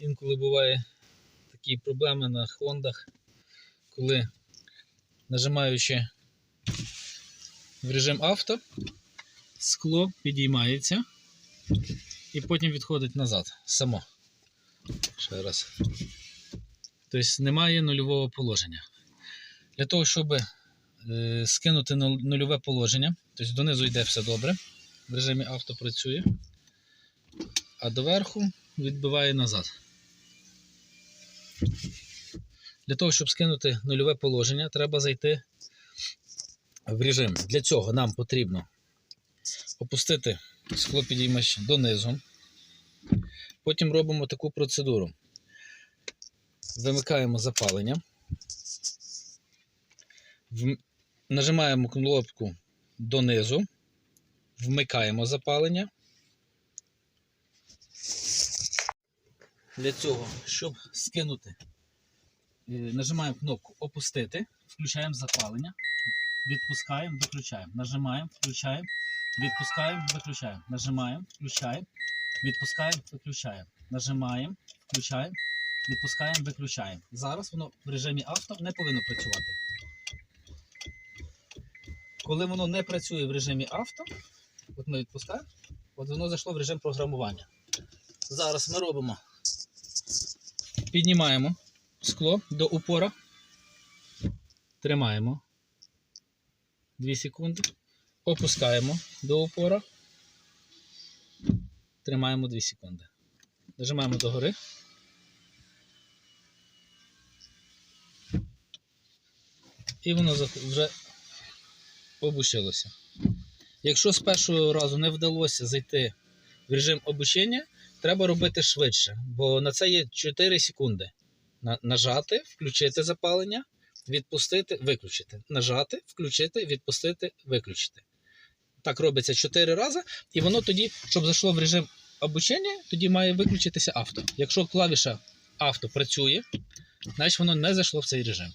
інколи буває такі проблеми на хондах, коли нажимаючи в режим авто, скло підіймається і потім відходить назад само. Ще раз. Тобто немає нульового положення. Для того, щоб е, скинути нульове положення, тобто донизу йде все добре, в режимі авто працює, а доверху відбиває назад. Для того, щоб скинути нульове положення, треба зайти в режим. Для цього нам потрібно опустити склопідіймач донизу. Потім робимо таку процедуру. Вимикаємо запалення. Нажимаємо кнопку донизу, вмикаємо запалення. Для цього, щоб скинути, е, нажимаємо кнопку Опустити, включаємо запалення, відпускаємо, виключаємо. Нажимаємо, включаємо, відпускаємо, виключаємо. Нажимаємо, включаємо, відпускаємо, виключаємо. Нажимаємо, включаємо, відпускаємо, виключаємо. Зараз воно в режимі авто не повинно працювати. Коли воно не працює в режимі авто, от ми відпускаємо, от воно зайшло в режим програмування. Зараз ми робимо. Піднімаємо скло до упора. Тримаємо 2 секунди. Опускаємо до упора. Тримаємо 2 секунди. Нажимаємо догори. І воно вже обучилося. Якщо з першого разу не вдалося зайти в режим обучення, треба робити швидше, бо на це є 4 секунди. Нажати, включити запалення, відпустити, виключити. Нажати, включити, відпустити, виключити. Так робиться 4 рази, і воно тоді, щоб зайшло в режим обучення, тоді має виключитися авто. Якщо клавіша авто працює, значить воно не зайшло в цей режим.